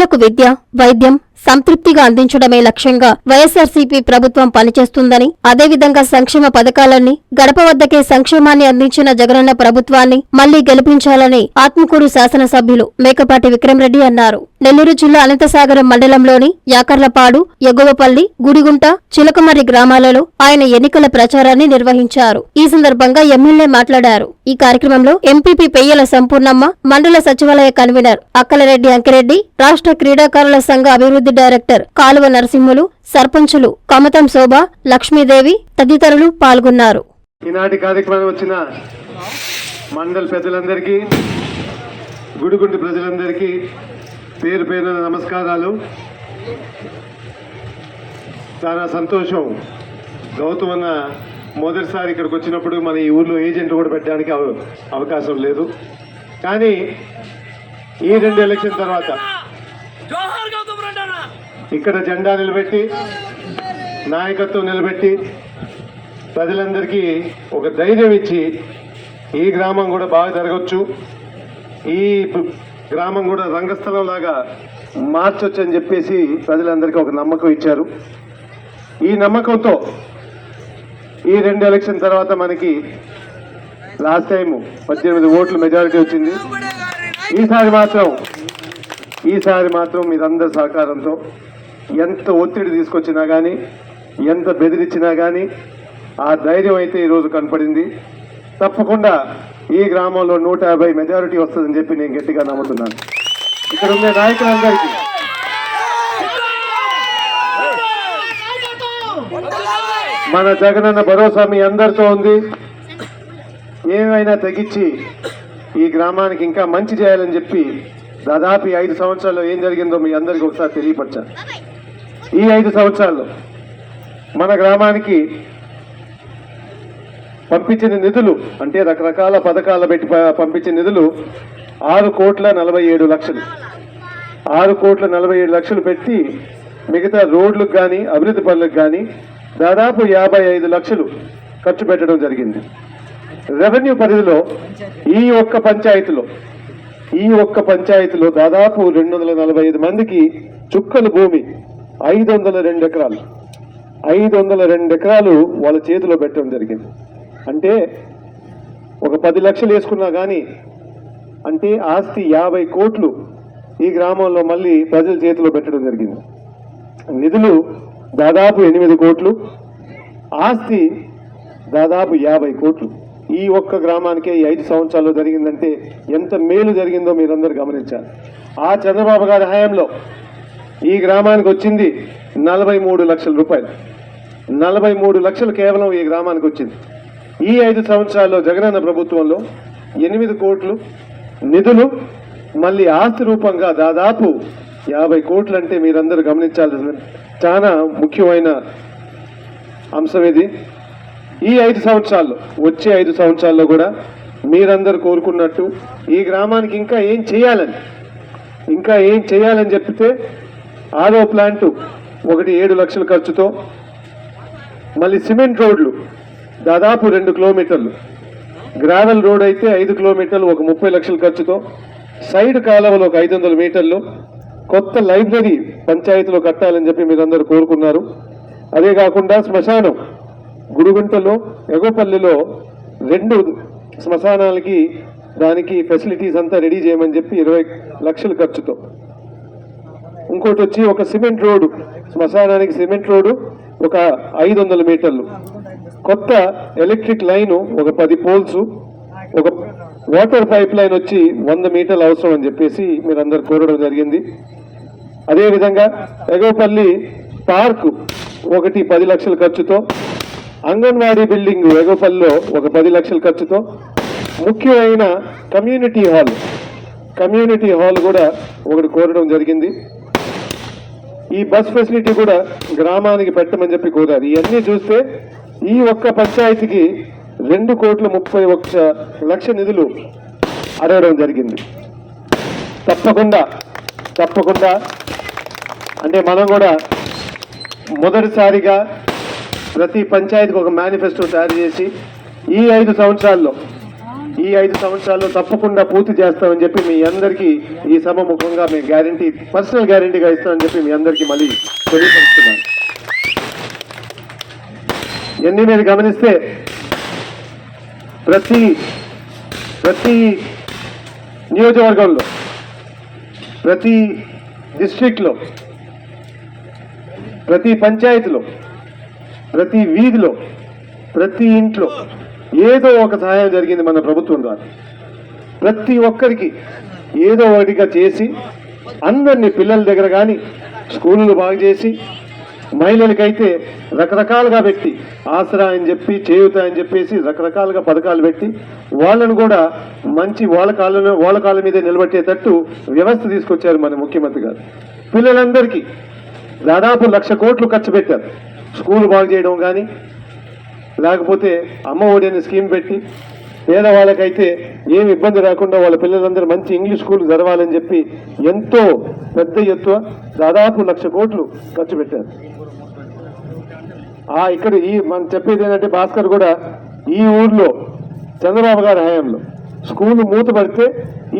ప్రజలకు విద్య వైద్యం సంతృప్తిగా అందించడమే లక్ష్యంగా వైఎస్ఆర్సీపీ ప్రభుత్వం పనిచేస్తుందని అదేవిధంగా సంక్షేమ పథకాలన్నీ గడప వద్దకే సంక్షేమాన్ని అందించిన జగనన్న ప్రభుత్వాన్ని మళ్ళీ గెలిపించాలని ఆత్మకూరు శాసనసభ్యులు మేకపాటి విక్రమరెడ్డి అన్నారు. నెల్లూరు జిల్లా అనంతసాగరం మండలంలోని యాకర్లపాడు ఎగువపల్లి గుడిగుంట చిలకమర్రి గ్రామాలలో ఆయన ఎన్నికల ప్రచారాన్ని నిర్వహించారు. ఈ సందర్భంగా ఎమ్మెల్యే మాట్లాడారు. ఈ కార్యక్రమంలో ఎంపీపీ పెయ్యల సంపూర్ణమ్మ మండల సచివాలయ కన్వీనర్ అక్కలరెడ్డి అంకిరెడ్డి రాష్ట్ర క్రీడాకారుల సంఘ అభివృద్ధి డైరెక్టర్ కాలువ నరసింహులు సర్పంచులు కమతం శోభ లక్ష్మీదేవి తదితరులు పాల్గొన్నారు. ఈనాటి కార్యక్రమం వచ్చిన మండల పెద్దలందరికీ గుడిగుంటి ప్రజలందరికీ పేరు పేరున నమస్కారాలు. చాలా సంతోషం. గౌతమ్ అన్న మొదటిసారి ఇక్కడికి వచ్చినప్పుడు మన ఈ ఊర్లో ఏజెంట్ కూడా పెట్టడానికి అవ- అవకాశం లేదు. కానీ ఈ రెండు ఎలక్షన్ తర్వాత ఇక్కడ జెండా నిలబెట్టి నాయకత్వం నిలబెట్టి ప్రజలందరికీ ఒక ధైర్యం ఇచ్చి ఈ గ్రామం కూడా బాగా జరగచ్చు. ఈ గ్రామం కూడా రంగస్థలం లాగా మార్చొచ్చు అని చెప్పేసి ప్రజలందరికీ ఒక నమ్మకం ఇచ్చారు. ఈ నమ్మకంతో ఈ రెండు ఎలక్షన్ తర్వాత మనకి లాస్ట్ టైం పద్దెనిమిది ఓట్లు మెజారిటీ వచ్చింది. ఈసారి మాత్రం ఈసారి మాత్రం మీరందరి సహకారంతో ఎంత ఒత్తిడి తీసుకొచ్చినా కానీ ఎంత బెదిరించినా కానీ ఆ ధైర్యం అయితే ఈరోజు కనపడింది. తప్పకుండా ఈ గ్రామంలో నూట యాభై మెజారిటీ వస్తుందని చెప్పి నేను గట్టిగా నమ్ముతున్నాను. ఇక్కడ ఉండే నాయకులందరికీ మన జగనన్న భరోసా మీ అందరితో ఉంది. ఏమైనా తగ్గించి ఈ గ్రామానికి ఇంకా మంచి చేయాలని చెప్పి దాదాపు ఐదు సంవత్సరాల్లో ఏం జరిగిందో మీ అందరికీ ఒకసారి తెలియపరచాను ఈ ఐదు సంవత్సరాల్లో మన గ్రామానికి పంపించిన నిధులు అంటే రకరకాల పథకాల పెట్టి పంపించిన నిధులు ఆరు కోట్ల నలభై ఏడు లక్షలు. ఆరు కోట్ల నలభై ఏడు లక్షలు పెట్టి మిగతా రోడ్లకు కానీ అభివృద్ధి పనులకు కానీ దాదాపు యాభై ఐదు లక్షలు ఖర్చు పెట్టడం జరిగింది. రెవెన్యూ పరిధిలో ఈ ఒక్క పంచాయతీలో ఈ ఒక్క పంచాయతీలో దాదాపు రెండు వందల నలభై ఐదు మందికి చుక్కల భూమి ఐదు వందల రెండు ఎకరాలు. ఐదు వందల రెండు ఎకరాలు వాళ్ళ చేతిలో పెట్టడం జరిగింది. అంటే ఒక పది లక్షలు వేసుకున్నా కానీ అంటే ఆస్తి యాభై కోట్లు ఈ గ్రామంలో మళ్ళీ ప్రజల చేతిలో పెట్టడం జరిగింది. నిధులు దాదాపు ఎనిమిది కోట్లు ఆస్తి దాదాపు యాభై కోట్లు. ఈ ఒక్క గ్రామానికే ఈ ఐదు సంవత్సరాల్లో జరిగిందంటే ఎంత మేలు జరిగిందో మీరందరూ గమనించాలి. ఆ చంద్రబాబు గారి హయాంలో ఈ గ్రామానికి వచ్చింది నలభై మూడు లక్షల రూపాయలు. నలభై మూడు లక్షలు కేవలం ఈ గ్రామానికి వచ్చింది. ఈ ఐదు సంవత్సరాల్లో జగనన్న ప్రభుత్వంలో ఎనిమిది కోట్లు నిధులు మళ్ళీ ఆస్తి రూపంగా దాదాపు యాభై కోట్లు అంటే మీరందరూ గమనించాల్సిన చాలా ముఖ్యమైన అంశం ఇది. ఈ ఐదు సంవత్సరాల్లో వచ్చే ఐదు సంవత్సరాల్లో కూడా మీరందరూ కోరుకున్నట్టు ఈ గ్రామానికి ఇంకా ఏం చేయాలని ఇంకా ఏం చేయాలని చెప్తే ఆరో ప్లాంటు ఒకటి ఏడు లక్షల ఖర్చుతో మళ్ళీ సిమెంట్ రోడ్లు దాదాపు రెండు కిలోమీటర్లు. గ్రావెల్ రోడ్ అయితే ఐదు కిలోమీటర్లు ఒక ముప్పై లక్షల ఖర్చుతో సైడ్ కాలువలు ఒక ఐదు వందల మీటర్లు. కొత్త లైబ్రరీ పంచాయతీలో కట్టాలని చెప్పి మీరందరూ కోరుకున్నారు. అదే కాకుండా శ్మశానం గుడిగుంటలో ఎగోపల్లిలో రెండు శ్మశానాలకి దానికి ఫెసిలిటీస్ అంతా రెడీ చేయమని చెప్పి ఇరవై లక్షల ఖర్చుతో. ఇంకోటి వచ్చి ఒక సిమెంట్ రోడ్డు శ్మశానానికి సిమెంట్ రోడ్డు ఒక ఐదు వందల మీటర్లు. కొత్త ఎలక్ట్రిక్ లైను ఒక పది పోల్స్ ఒక వాటర్ పైప్ లైన్ వచ్చి వంద మీటర్లు అవసరం అని చెప్పేసి మీరందరు కోరడం జరిగింది. అదేవిధంగా ఎగవపల్లి పార్క్ ఒకటి పది లక్షల ఖర్చుతో అంగన్వాడీ బిల్డింగ్ ఎగోపల్లిలో ఒక పది లక్షల ఖర్చుతో ముఖ్యమైన కమ్యూనిటీ హాల్ కమ్యూనిటీ హాల్ కూడా ఒకటి కోరడం జరిగింది. ఈ బస్ ఫెసిలిటీ కూడా గ్రామానికి పెట్టమని చెప్పి కోరారు. ఇవన్నీ చూస్తే ఈ ఒక్క పంచాయతీకి రెండు కోట్ల ముప్పై ఒక్క లక్ష నిధులు అడగడం జరిగింది. తప్పకుండా తప్పకుండా అంటే మనం కూడా మొదటిసారిగా ప్రతి పంచాయతీకి ఒక మేనిఫెస్టో తయారు చేసి ఈ ఐదు సంవత్సరాల్లో ఈ ఐదు సంవత్సరాల్లో తప్పకుండా పూర్తి చేస్తామని చెప్పి మీ అందరికీ ఈ సభ ముఖంగా మేము గ్యారంటీ పర్సనల్ గ్యారంటీగా ఇస్తామని చెప్పి మీ అందరికీ మళ్ళీ తెలియపరుస్తున్నాను. ఎన్ని మీరు గమనిస్తే ప్రతి ప్రతి నియోజకవర్గంలో ప్రతి డిస్ట్రిక్ట్లో ప్రతి పంచాయతీలో ప్రతి వీధిలో ప్రతి ఇంట్లో ఏదో ఒక సహాయం జరిగింది మన ప్రభుత్వం ద్వారా. ప్రతి ఒక్కరికి ఏదో ఒకటిగా చేసి అందరినీ పిల్లల దగ్గర కానీ స్కూళ్ళు బాగు చేసి మహిళలకైతే రకరకాలుగా పెట్టి ఆసరా అని చెప్పి చేయుత అని చెప్పేసి రకరకాలుగా పథకాలు పెట్టి వాళ్ళను కూడా మంచి వాళ్ళ కాళ్ళను వాళ్ళ కాళ్ళ మీద నిలబెట్టేటట్టు వ్యవస్థ తీసుకొచ్చారు మన ముఖ్యమంత్రి గారు. పిల్లలందరికీ దాదాపు లక్ష కోట్లు ఖర్చు పెట్టారు. స్కూల్ బాగు చేయడం కానీ లేకపోతే అమ్మ ఒడి అనే స్కీమ్ పెట్టి పేదవాళ్ళకైతే ఏం ఇబ్బంది రాకుండా వాళ్ళ పిల్లలందరూ మంచి ఇంగ్లీష్ స్కూల్ జరవాలని చెప్పి ఎంతో పెద్ద ఎత్తువ దాదాపు లక్ష కోట్లు ఖర్చు పెట్టారు. ఆ ఇక్కడ ఈ మనం చెప్పేది ఏంటంటే భాస్కర్ కూడా ఈ ఊర్లో చంద్రబాబు గారి హయాంలో స్కూల్ మూతపడితే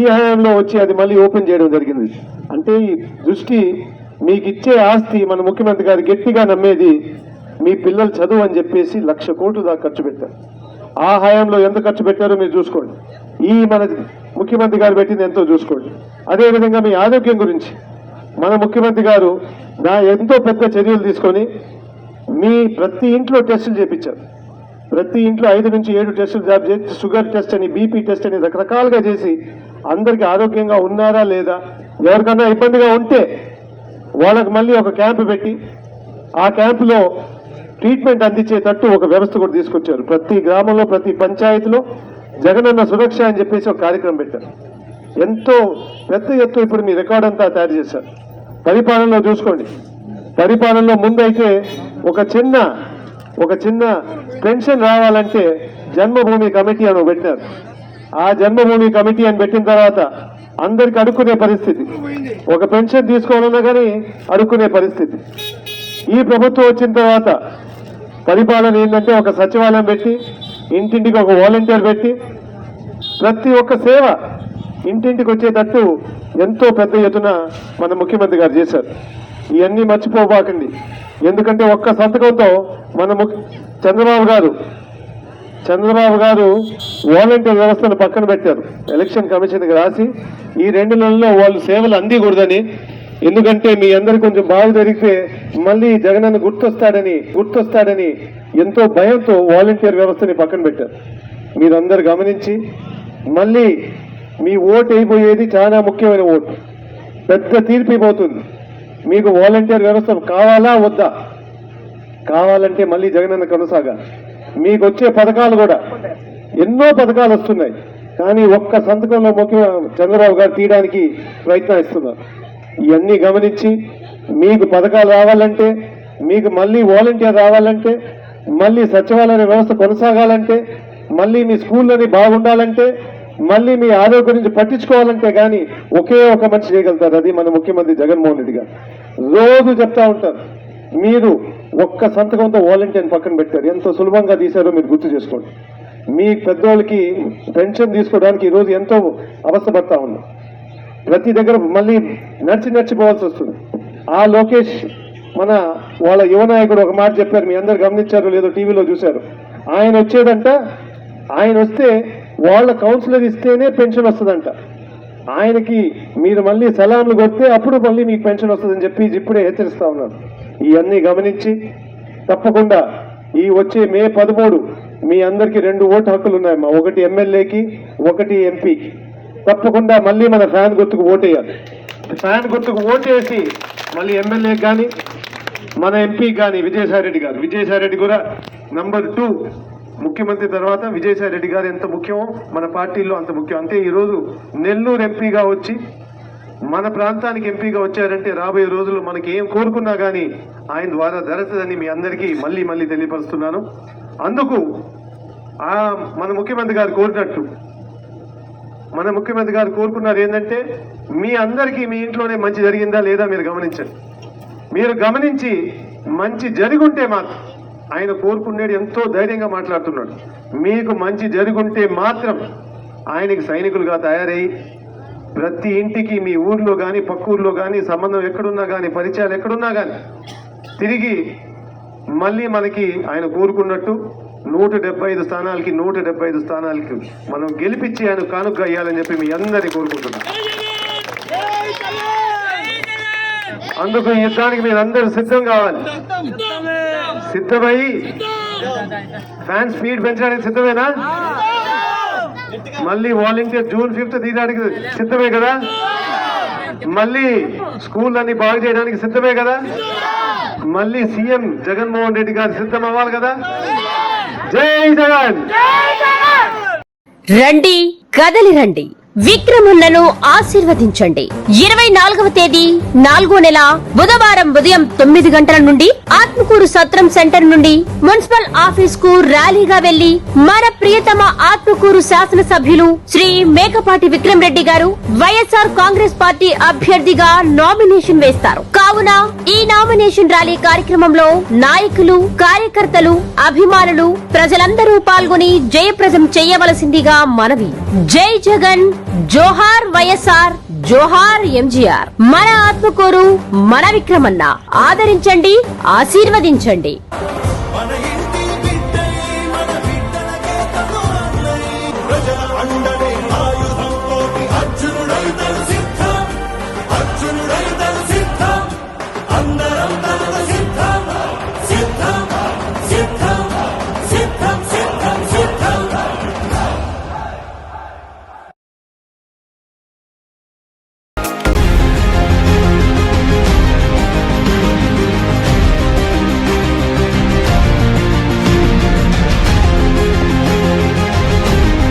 ఈ హయాంలో వచ్చి అది మళ్ళీ ఓపెన్ చేయడం జరిగింది. అంటే ఈ దృష్టి మీకు ఇచ్చే ఆస్తి మన ముఖ్యమంత్రి గారు గట్టిగా నమ్మేది మీ పిల్లలు చదువు అని చెప్పేసి లక్ష కోట్లు దాకా ఖర్చు పెట్టారు. ఆ హయాంలో ఎంత ఖర్చు పెట్టారో మీరు చూసుకోండి. ఈ మన ముఖ్యమంత్రి గారు పెట్టింది ఎంతో చూసుకోండి. అదేవిధంగా మీ ఆరోగ్యం గురించి. మన ముఖ్యమంత్రి గారు నా ఎంతో పెద్ద చర్యలు తీసుకొని మీ ప్రతి ఇంట్లో టెస్టులు చేపించారు. ప్రతి ఇంట్లో ఐదు నుంచి ఏడు టెస్టులు జాబ్ చేసి షుగర్ టెస్ట్ అని బీపీ టెస్ట్ అని రకరకాలుగా చేసి అందరికి ఆరోగ్యంగా ఉన్నారా లేదా? ఎవరికన్నా ఇబ్బందిగా ఉంటే వాళ్ళకి మళ్ళీ ఒక క్యాంపు పెట్టి ఆ క్యాంపులో ట్రీట్మెంట్ అందించేటట్టు ఒక వ్యవస్థ కూడా తీసుకొచ్చారు. ప్రతి గ్రామంలో ప్రతి పంచాయతీలో జగనన్న సురక్ష అని చెప్పేసి ఒక కార్యక్రమం పెట్టారు. ఎంతో పెద్ద ఎత్తు ఇప్పుడు మీ రికార్డ్ అంతా తయారు చేశారు. పరిపాలనలో చూసుకోండి. పరిపాలనలో ముందైతే ఒక చిన్న ఒక చిన్న పెన్షన్ రావాలంటే జన్మభూమి కమిటీ అని పెట్టినారు పెట్టారు. ఆ జన్మభూమి కమిటీ అని పెట్టిన తర్వాత అందరికి అడుక్కునే పరిస్థితి. ఒక పెన్షన్ తీసుకోవాలన్నా కానీ అడుక్కునే పరిస్థితి. ఈ ప్రభుత్వం వచ్చిన తర్వాత పరిపాలన ఏంటంటే ఒక సచివాలయం పెట్టి ఇంటింటికి ఒక వాలంటీర్ పెట్టి ప్రతి ఒక్క సేవ ఇంటింటికి వచ్చేటట్టు ఎంతో పెద్ద ఎత్తున మన ముఖ్యమంత్రి గారు చేశారు. ఇవన్నీ మర్చిపోబాకండి. ఎందుకంటే ఒక్క సంతకంతో మన చంద్రబాబు గారు చంద్రబాబు గారు వాలంటీర్ వ్యవస్థను పక్కన పెట్టారు. ఎలక్షన్ కమిషన్కి రాసి ఈ రెండు నెలల్లో వాళ్ళు సేవలు అందకూడదని ఎందుకంటే మీ అందరు కొంచెం బాగు జరిగితే మళ్ళీ జగనన్న గుర్తొస్తాడని గుర్తొస్తాడని ఎంతో భయంతో వాలంటీర్ వ్యవస్థని పక్కన పెట్టారు. మీరందరు గమనించి మళ్ళీ మీ ఓటు అయిపోయేది చాలా ముఖ్యమైన ఓటు. పెద్ద తీర్పు అయిపోతుంది. మీకు వాలంటీర్ వ్యవస్థ కావాలా వద్దా? కావాలంటే మళ్ళీ జగనన్న కొనసాగాలి. మీకు వచ్చే పథకాలు కూడా ఎన్నో పథకాలు వస్తున్నాయి. కానీ ఒక్క సంతకంలో ముఖ్య చంద్రబాబు గారు తీయడానికి ప్రయత్నం ఇస్తున్నారు ఇవన్నీ గమనించి మీకు పథకాలు రావాలంటే మీకు మళ్ళీ వాలంటీర్ రావాలంటే మళ్ళీ సచివాలయ వ్యవస్థ కొనసాగాలంటే మళ్ళీ మీ స్కూళ్ళని బాగుండాలంటే మళ్ళీ మీ ఆరోగ్యం గురించి పట్టించుకోవాలంటే కానీ ఒకే ఒక మనిషి చేయగలుగుతారు. అది మన ముఖ్యమంత్రి జగన్మోహన్ రెడ్డి గారు. రోజు చెప్తా ఉంటారు మీరు ఒక్క సంతకంతో వాలంటీర్ని పక్కన పెట్టారు. ఎంత సులభంగా తీశారో మీరు గుర్తు చేసుకోండి. మీ పెద్దోళ్ళకి పెన్షన్ తీసుకోవడానికి ఈరోజు ఎంతో అవస్థపడతా ఉన్నాం. ప్రతి దగ్గర మళ్ళీ నడిచి నడిచిపోవాల్సి వస్తుంది. ఆ లోకేష్ మన వాళ్ళ యువ నాయకుడు ఒక మాట చెప్పారు మీ అందరు గమనించారు లేదో టీవీలో చూశారు. ఆయన వచ్చేదంట ఆయన వస్తే వాళ్ళ కౌన్సిలర్ ఇస్తేనే పెన్షన్ వస్తుందంట. ఆయనకి మీరు మళ్ళీ సలాంలు కొడితే అప్పుడు మళ్ళీ మీకు పెన్షన్ వస్తుందని చెప్పి ఇప్పుడే హెచ్చరిస్తా ఉన్నాను. ఇవన్నీ గమనించి తప్పకుండా ఈ వచ్చే మే పదమూడు మీ అందరికీ రెండు ఓటు హక్కులు ఉన్నాయమ్మా. ఒకటి ఎమ్మెల్యేకి ఒకటి ఎంపీకి. తప్పకుండా మళ్ళీ మన ఫ్యాన్ గుర్తుకు ఓటేయాలి. ఫ్యాన్ గుర్తుకు ఓటేసి మళ్ళీ ఎమ్మెల్యేకి కానీ మన ఎంపీ కానీ విజయసాయిరెడ్డి గారు. విజయసాయిరెడ్డి కూడా నంబర్ టూ. ముఖ్యమంత్రి తర్వాత విజయసాయి రెడ్డి గారు ఎంత ముఖ్యమో మన పార్టీలో అంత ముఖ్యం. అంటే ఈరోజు నెల్లూరు ఎంపీగా వచ్చి మన ప్రాంతానికి ఎంపీగా వచ్చారంటే రాబోయే రోజుల్లో మనకి ఏం కోరుకున్నా కానీ ఆయన ద్వారా జరుగుతుందని మీ అందరికీ మళ్ళీ మళ్ళీ తెలియపరుస్తున్నాను. అందుకు ఆ మన ముఖ్యమంత్రి గారు కోరినట్టు మన ముఖ్యమంత్రి గారు కోరుకున్నారు ఏంటంటే మీ అందరికీ మీ ఇంట్లోనే మంచి జరిగిందా లేదా మీరు గమనించండి. మీరు గమనించి మంచి జరుగుంటే మాత్రం ఆయన కోరుకునేది ఎంతో ధైర్యంగా మాట్లాడుతున్నాడు. మీకు మంచి జరుగుంటే మాత్రం ఆయనకి సైనికులుగా తయారై ప్రతి ఇంటికి మీ ఊర్లో కానీ పక్క ఊర్లో కానీ సంబంధం ఎక్కడున్నా కానీ పరిచయాలు ఎక్కడున్నా కానీ తిరిగి మళ్ళీ మనకి ఆయన కోరుకున్నట్టు నూట డెబ్బై ఐదు స్థానాలకి నూట డెబ్బై ఐదు స్థానాలకి మనం గెలిపించి ఆయన కానుక అయ్యాలని చెప్పి మీ అందరినీ కోరుకుంటున్నాం. అందుకు ఈ యుద్ధానికి మీరు అందరూ సిద్ధం కావాలి. సిద్ధమై ఫ్యాన్ స్పీడ్ పెంచడానికి సిద్ధమేనా? మళ్ళీ వాలంటీర్ జూన్ ఫిఫ్త్ తీయడానికి సిద్ధమే కదా? మళ్ళీ స్కూల్ అన్ని బాగు చేయడానికి సిద్ధమే కదా? మళ్ళీ సీఎం జగన్మోహన్ రెడ్డి గారు సిద్ధం అవ్వాలి కదా? జై జగన్! రండి కదలి రండి. విక్రములను ఆశీర్వదించండి. ఇరవై నాలుగవ తేదీ నాలుగో నెల బుధవారం ఉదయం తొమ్మిది గంటల నుండి ఆత్మకూరు సత్రం సెంటర్ నుండి మున్సిపల్ ఆఫీస్కు ర్యాలీగా వెళ్ళి మన ప్రియతమ ఆత్మకూరు శాసనసభ్యులు శ్రీ మేకపాటి విక్రమ్ రెడ్డి గారు వైఎస్ఆర్ కాంగ్రెస్ పార్టీ అభ్యర్థిగా నామినేషన్ వేస్తారు. కావున ఈ నామినేషన్ ర్యాలీ కార్యక్రమంలో నాయకులు కార్యకర్తలు అభిమానులు ప్రజలందరూ పాల్గొని జయప్రదం చేయవలసిందిగా మనవి. జై జగన్ జోహార్ వైఎస్ఆర్ జోహార్ ఎంజీఆర్. మన ఆత్మకూరు మన విక్రమన్న. ఆదరించండి ఆశీర్వదించండి.